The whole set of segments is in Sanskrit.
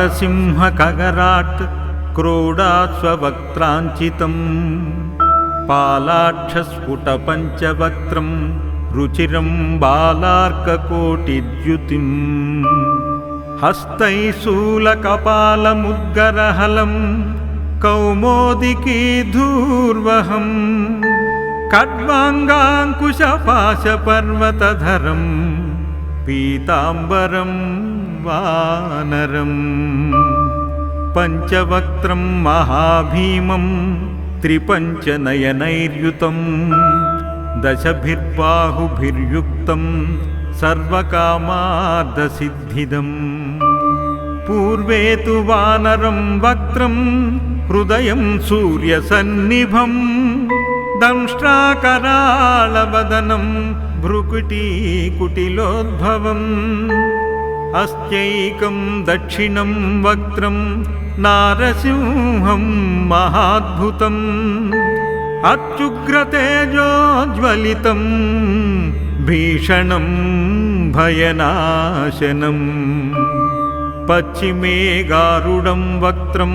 ध्यायेद्वानरनारसिंहकगराट् क्रोडास्ववक्त्राञ्चितम् पालाक्षस्फुटपञ्चवक्त्रं रुचिरं बालार्ककोटिद्युतिम् हस्तैशूलकपालमुद्गरहलं कौमोदिकी धूर्वहम् खड्वाङ्गाङ्कुशपाशपर्वतधरं पीताम्बरं वानरम् पञ्चवक्त्रं महाभीमं त्रिपञ्चनयनैर्युतं दशभिर्बाहुभिर्युक्तं सर्वकामार्धसिद्धिदम् पूर्वे तु वानरं वक्त्रं हृदयं सूर्यसन्निभम् दंष्ट्राकराळवदनं भ्रुकुटीकुटिलोद्भवम् अस्त्यैकं दक्षिणं वक्त्रं नारसिंहं महाद्भुतम्। अत्युग्रतेजोज्वलितं भीषणं भयनाशनम्। पश्चिमे गारुडं वक्त्रं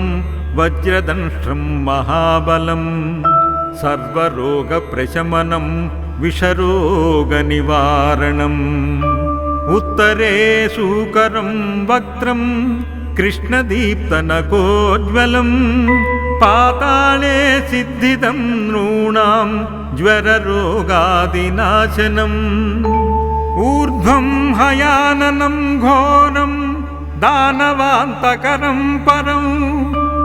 वज्रदंष्ट्रं महाबलम् सर्वरोगप्रशमनं विषरोगनिवारणम् उत्तरे सूकरं वक्त्रं कृष्णदीप्तनकोज्ज्वलम् पाताळे सिद्धिदं नॄणां ज्वररोगादिनाशनम् ऊर्ध्वं हयाननं घोरं दानवान्तकरं परं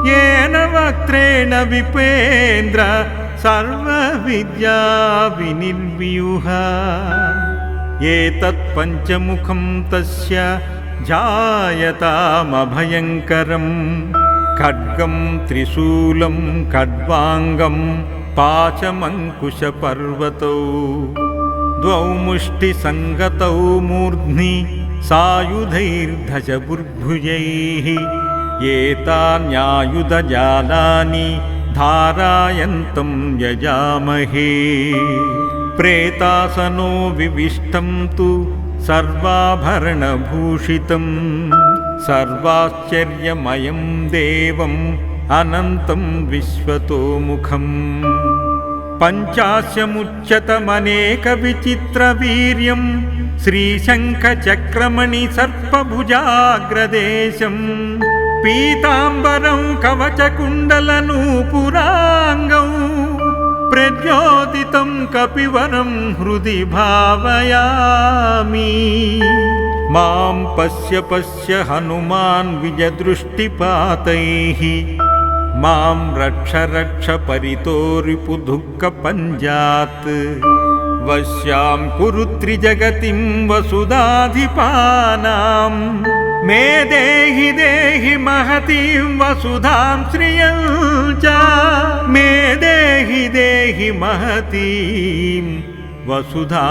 येन वक्त्रेण विपेन्द्र सर्वविद्या विनिर्व्यूह एतत् पञ्चमुखं तस्य जायतामभयङ्करं खड्गं त्रिशूलं खड्वाङ्गं पाचमङ्कुशपर्वतौ द्वौ मुष्टिसङ्गतौ मूर्ध्नि सायुधैर्धशबुर्भुजैः एतान्यायुधजालानि धारायन्तं यजामहे प्रेतासनो विविष्टं तु सर्वाभरणभूषितं सर्वाश्चर्यमयं देवम् अनन्तं विश्वतोमुखम् पञ्चास्यमुच्यतमनेकविचित्रवीर्यं श्रीशङ्खचक्रमणि सर्पभुजाग्रदेशम् पीताम्बरं कवचकुण्डलनूपुराङ्गौ प्रज्योतितं कपिवरं हृदि भावयामि। मां पश्य पश्य हनुमान् विजदृष्टिपातैः। मां रक्ष रक्ष परितो रिपुदुःखपञ्जात् वश्यां कुरु त्रिजगतिं वसुधाधिपानां मे देहि देहि महतीं वसुधां श्रियं च। मे देहि देहि महतीं वसुधां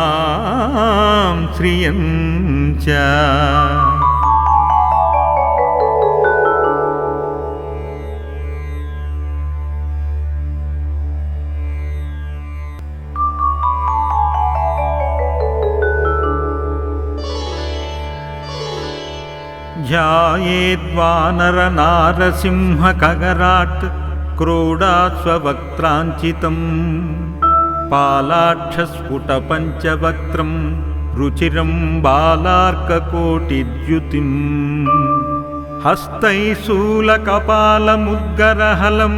श्रियं च ध्यायेद्वानरनारसिंहकगराट् क्रोडास्ववक्त्राञ्चितम् पालाक्षस्फुटपञ्चवक्त्रं रुचिरं बालार्ककोटिद्युतिम् हस्तैशूलकपालमुद्गरहलं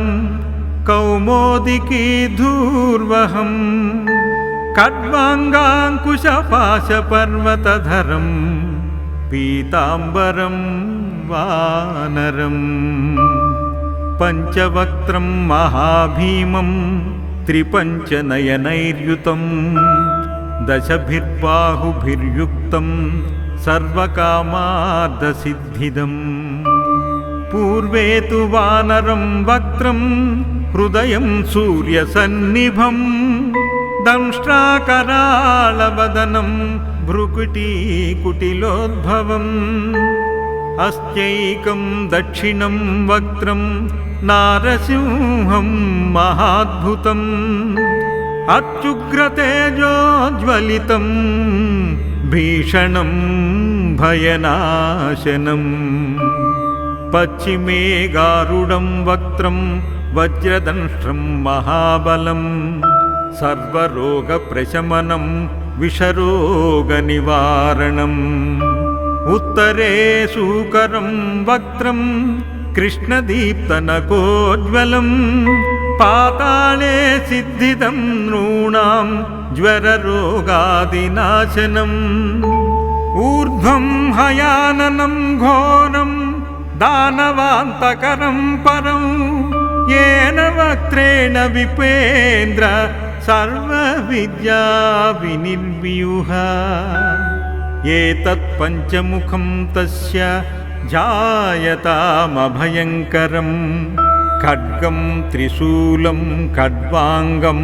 कौमोदिकी धूर्वहम् खड्वाङ्गाङ्कुशपाशपर्वतधरम् पीताम्बरं वानरम् पञ्चवक्त्रं महाभीमं त्रिपञ्चनयनैर्युतं दशभिर्बाहुभिर्युक्तं सर्वकामार्धसिद्धिदम् पूर्वे तु वानरं वक्त्रं हृदयं सूर्यसन्निभम् दंष्ट्राकराळवदनं भ्रुकुटीकुटिलोद्भवम् अस्त्यैकं दक्षिणं वक्त्रं नारसिंहं महाद्भुतम् अत्युग्रतेजोज्वलितं भीषणं भयनाशनम्। पश्चिमे गारुडं वक्त्रं वज्रदंष्ट्रं महाबलम् सर्वरोगप्रशमनं विषरोगनिवारणम्। उत्तरे सूकरं वक्त्रं कृष्णदीप्तनकोज्ज्वलम्। पाताळे सिद्धिदं नॄणां ज्वररोगादिनाशनम्। ऊर्ध्वं हयाननं घोरं दानवान्तकरं परं येन वक्त्रेण विपेन्द्र सर्वविद्या एतत् पञ्चमुखं तस्य जायतामभयङ्करम् खड्गं त्रिशूलं खड्वाङ्गं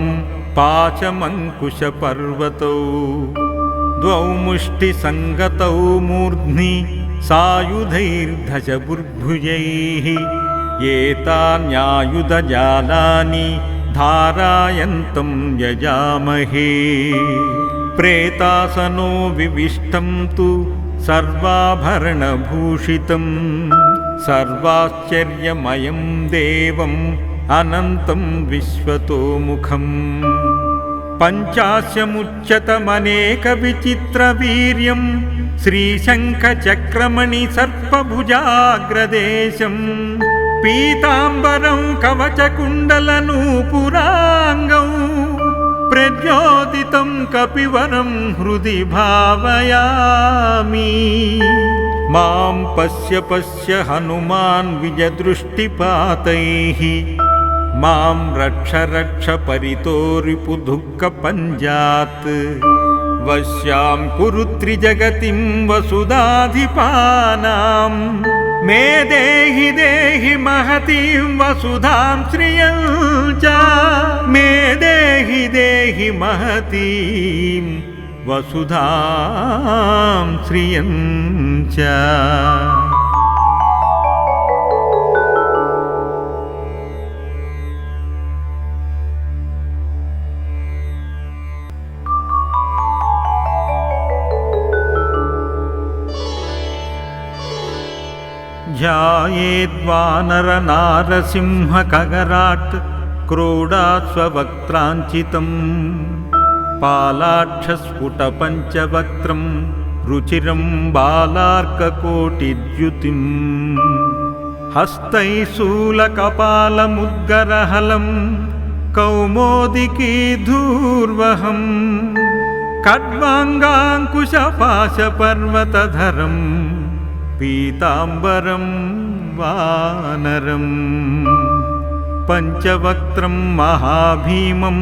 पाचमङ्कुशपर्वतौ। द्वौ मुष्टिसङ्गतौ मूर्ध्नि सायुधैर्धशबुर्भुजैः एतान्यायुधजालानि धारायन्तं यजामहे। प्रेतासनो विविष्टं तु सर्वाभरणभूषितं। सर्वाश्चर्यमयं देवम् अनन्तं विश्वतोमुखम्। पञ्चास्यमुच्यतमनेकविचित्रवीर्यं श्रीशङ्खचक्रमणि सर्पभुजाग्रदेशम् पीताम्बरं कवचकुण्डलनूपुराङ्गौ प्रद्योतितं कपिवरं हृदि भावयामि। मां पश्य पश्य हनुमान् विजदृष्टिपातैः मां रक्ष रक्ष परितो रिपुदुःखपञ्जात् वश्यां कुरु त्रिजगतिं वसुधाधिपानां मे देहि देहि महतीं वसुधां श्रियं च। मे देहि देहि महतीं वसुधां श्रियं च ध्यायेद्वानरनारसिंहकगराट् क्रोडास्ववक्त्राञ्चितम् पालाक्षस्फुटपञ्चवक्त्रं रुचिरं बालार्ककोटिद्युतिम् हस्तैः शूलकपालमुद्गरहलं कौमोदिकी धूर्वहम् खड्वाङ्गाङ्कुशपाशपर्वतधरम् पीताम्बरं वानरम् पञ्चवक्त्रं महाभीमं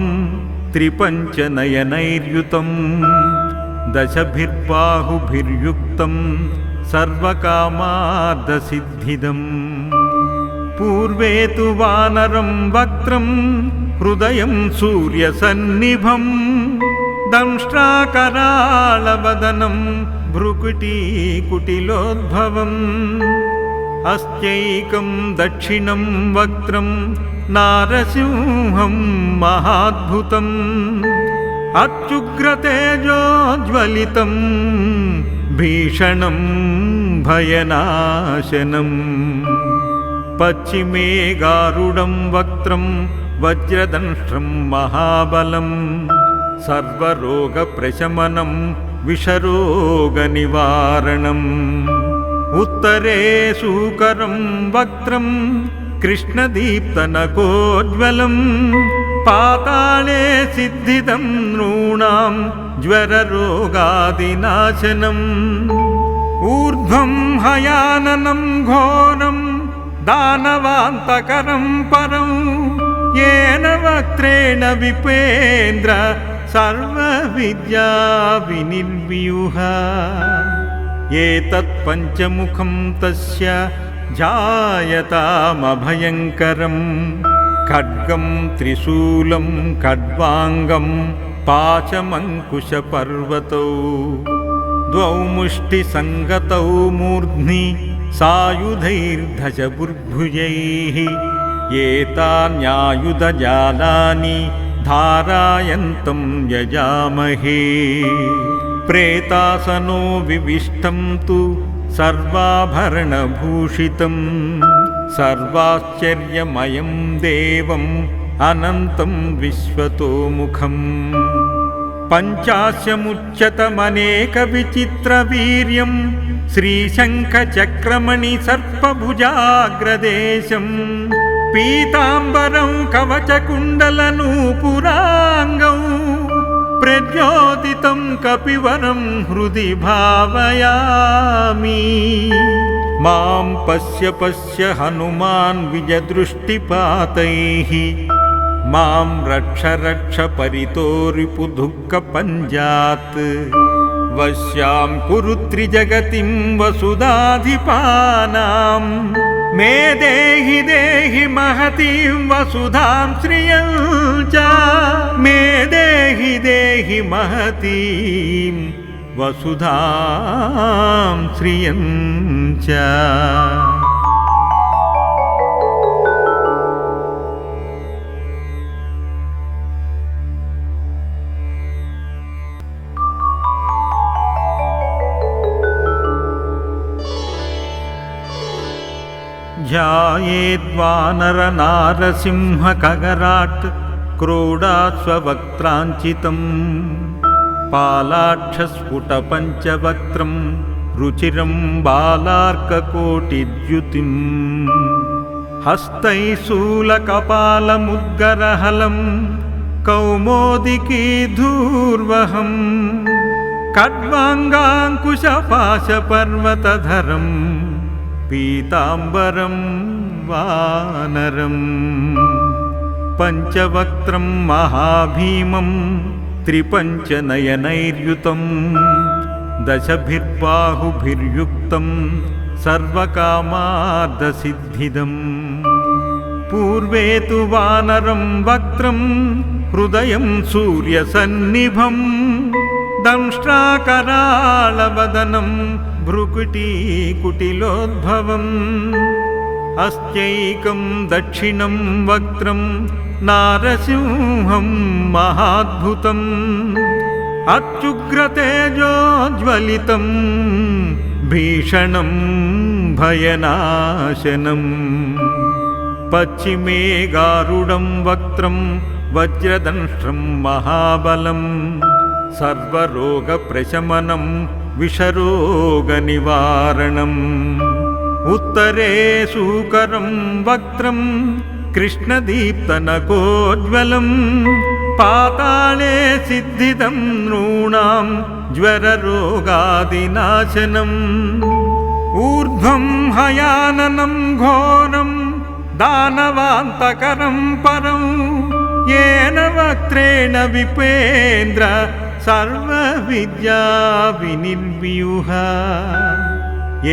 त्रिपञ्चनयनैर्युतं दशभिर्बाहुभिर्युक्तं सर्वकामार्धसिद्धिदम् पूर्वे तु वानरं वक्त्रं हृदयं सूर्यसन्निभम् दंष्ट्राकराळवदनं भ्रुकुटीकुटिलोद्भवम् अस्त्यैकं दक्षिणं वक्त्रं नारसिंहं महाद्भुतम् अत्युग्रतेजोज्वलितं भीषणं भयनाशनम् पश्चिमे गारुडं वक्त्रं वज्रदंष्ट्रं महाबलम् सर्वरोगप्रशमनं विषरोगनिवारणम्। उत्तरे सूकरं वक्त्रं कृष्णदीप्तनकोज्ज्वलम्। पाताळे सिद्धिदं नॄणां ज्वररोगादिनाशनम्। ऊर्ध्वं हयाननं घोरं दानवान्तकरं परं। येन वक्त्रेण विपेन्द्र सर्वविद्या विनिर्व्यूह एतत् पञ्चमुखं तस्य जायतामभयङ्करम्। खड्गं त्रिशूलं खड्वाङ्गं पाचमङ्कुशपर्वतौ। द्वौ मुष्टिसङ्गतौ मूर्ध्नि सायुधैर्धशबुर्भुजैः एतान्यायुधजालानि धारायन्तं यजामहे प्रेतासनो विविष्टं तु सर्वाभरणभूषितम् सर्वाश्चर्यमयं देवम् अनन्तं विश्वतोमुखम् पञ्चास्यमुच्यतमनेकविचित्रवीर्यम् श्रीशङ्खचक्रमणि सर्पभुजाग्रदेशम् पीताम्बरं कवचकुण्डलनूपुराङ्गौ प्रद्योतितं कपिवरं हृदि भावयामि। मां पश्य पश्य हनुमान् विजदृष्टिपातैः। मां रक्ष रक्ष परितो रिपुदुःखपञ्जात् वश्यां कुरु त्रिजगतिं वसुधाधिपानां मे देहि देहि महतीं वसुधां श्रियं च। मे देहि देहि महतीं वसुधां श्रियं च। ध्यायेद्वानरनारसिंहकगराट् क्रोडास्ववक्त्राञ्चितम् पालाक्षस्फुटपञ्चवक्त्रं रुचिरं बालार्ककोटिद्युतिम् हस्तैः शूलकपालमुद्गरहलं कौमोदिकी खड्वाङ्गाङ्कुशपाशपर्वतधरम् पीताम्बरं वानरम् पञ्चवक्त्रं महाभीमं त्रिपञ्चनयनैर्युतं दशभिर्बाहुभिर्युक्तं सर्वकामार्धसिद्धिदम् पूर्वे तु वानरं वक्त्रं हृदयं सूर्यसन्निभम् दंष्ट्राकराळवदनं भ्रुकुटीकुटिलोद्भवम् अस्त्यैकं दक्षिणं वक्त्रं नारसिंहं महाद्भुतम् अत्युग्रतेजोज्वलितं भीषणं भयनाशनम् पश्चिमे गारुडं वक्त्रं वज्रदंष्ट्रं महाबलम् सर्वरोगप्रशमनं विषरोगनिवारणम् उत्तरे सूकरं वक्त्रं कृष्णदीप्तनकोज्ज्वलम् पाताळे सिद्धिदं नॄणां ज्वररोगादिनाशनम् ऊर्ध्वं हयाननं घोरं दानवान्तकरं परं। येन वक्त्रेण विपेन्द्र सर्वविद्या विनिर्व्यूह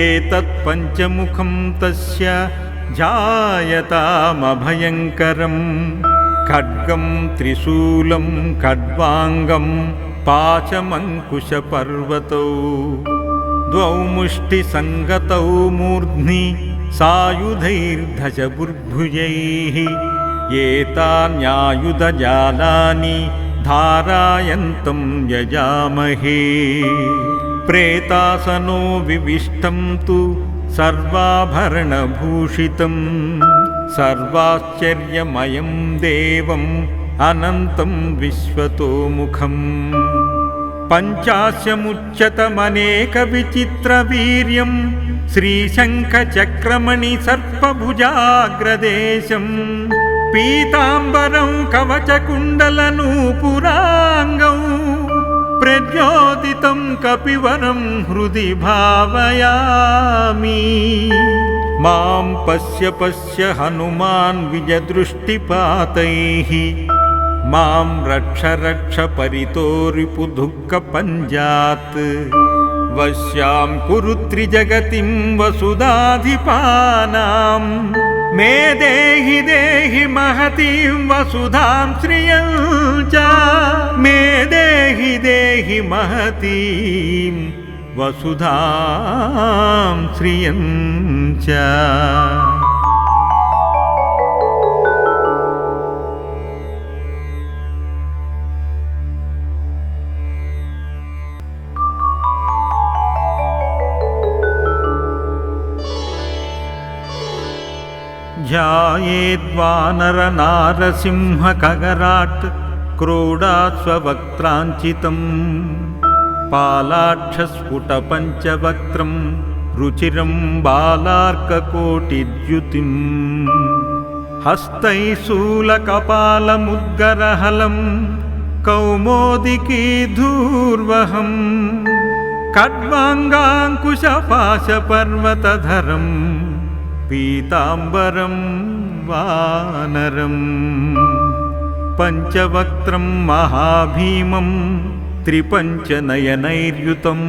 एतत् पञ्चमुखं तस्य जायतामभयङ्करम् खड्गं त्रिशूलं खड्वाङ्गं पाशमङ्कुशपर्वतौ द्वौ मुष्टिसङ्गतौ मूर्ध्नि सायुधैर्धशबुर्भुजैः एतान्यायुधजालानि धारायन्तं यजामहे। प्रेतासनो विविष्टं तु सर्वाभरणभूषितं। सर्वाश्चर्यमयं देवम् अनन्तं विश्वतोमुखम्। पञ्चास्यमुच्यतमनेकविचित्रवीर्यं श्रीशङ्खचक्रमणि सर्पभुजाग्रदेशम् पीताम्बरं कवचकुण्डलनूपुराङ्गौ प्रद्योतितं कपिवरं हृदि भावयामि। मां पश्य पश्य हनुमान् विजदृष्टिपातैः मां रक्ष रक्ष परितो रिपुदुःखपञ्जात् वश्यां कुरु त्रिजगतिं वसुधाधिपानां मे देहि देहि महतीं वसुधां श्रियं च। मे देहि देहि महतीं वसुधां श्रियं च ध्यायेद्वानरनारसिंहकगराट् क्रोडास्ववक्त्राञ्चितम् पालाक्षस्फुटपञ्चवक्त्रं रुचिरं बालार्ककोटिद्युतिम् हस्तैः शूलकपालमुद्गरहलं कौमोदिकी धूर्वहम् खड्वाङ्गाङ्कुशपाशपर्वतधरं पीताम्बरं वानरम् पञ्चवक्त्रं महाभीमं त्रिपञ्चनयनैर्युतं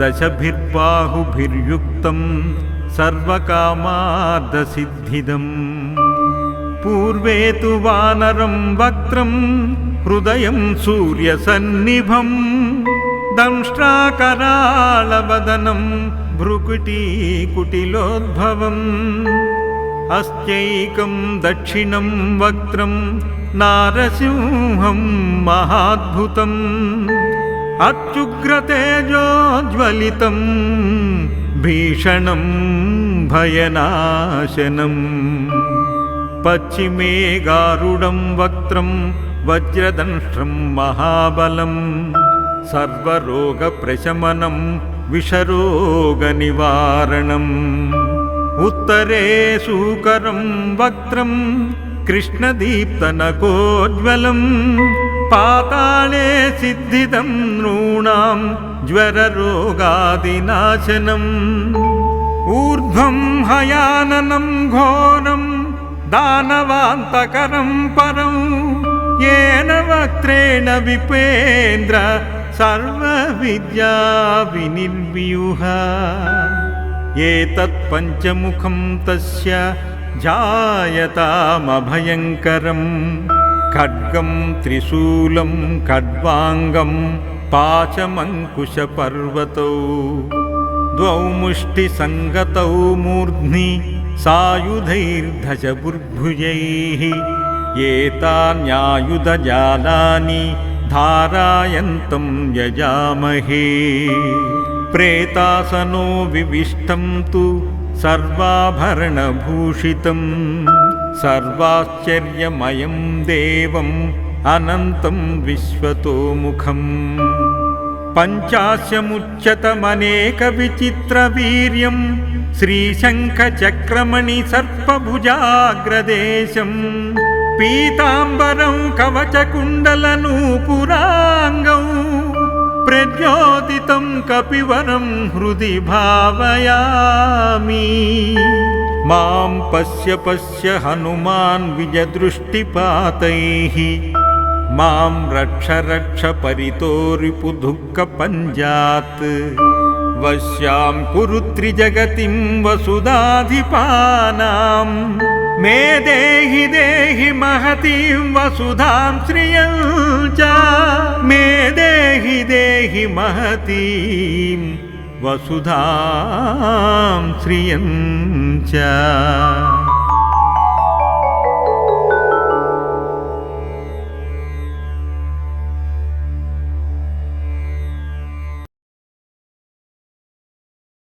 दशभिर्बाहुभिर्युक्तं सर्वकामार्धसिद्धिदम् पूर्वे तु वानरं वक्त्रं हृदयं सूर्यसन्निभम् दंष्ट्राकराळवदनं भ्रुकुटीकुटिलोद्भवम् अस्त्यैकं दक्षिणं वक्त्रं नारसिंहं महाद्भुतम् अत्युग्रतेजोज्वलितं भीषणं भयनाशनम् पश्चिमे गारुडं वक्त्रं वज्रदंष्ट्रं महाबलम् सर्वरोगप्रशमनं विषरोगनिवारणम्। उत्तरे सूकरं वक्त्रं कृष्णदीप्तनकोज्ज्वलम्। पाताळे सिद्धिदं नॄणां ज्वररोगादिनाशनम् ऊर्ध्वं हयाननं घोरं दानवान्तकरं परं। येन वक्त्रेण विपेन्द्र सर्वविद्या एतत् पञ्चमुखं तस्य जायतामभयङ्करं। खड्गं त्रिशूलं खड्वाङ्गं पाशमङ्कुशपर्वतौ द्वौ मुष्टिसङ्गतौ मूर्ध्नि सायुधैर्धशबुर्भुजैः एतान्यायुधजालानि धारायन्तं यजामहे। प्रेतासनो विविष्टं तु सर्वाभरणभूषितं। सर्वाश्चर्यमयं देवम् अनन्तं विश्वतोमुखम्। पञ्चास्यमुच्यतमनेकविचित्रवीर्यं श्रीशङ्खचक्रमणि सर्पभुजाग्रदेशम् पीताम्बरं कवचकुण्डलनूपुराङ्गौ प्रज्योतितं कपिवरं हृदि भावयामि मां पश्य पश्य हनुमान् विजदृष्टिपातैः मां रक्ष रक्ष परितो रिपुदुःखपञ्जात् वश्यां कुरु त्रिजगतिं वसुधाधिपानां। मे देहि देहि महतीं वसुधां श्रियं च मे देहि देहि महतीं वसुधां श्रियं च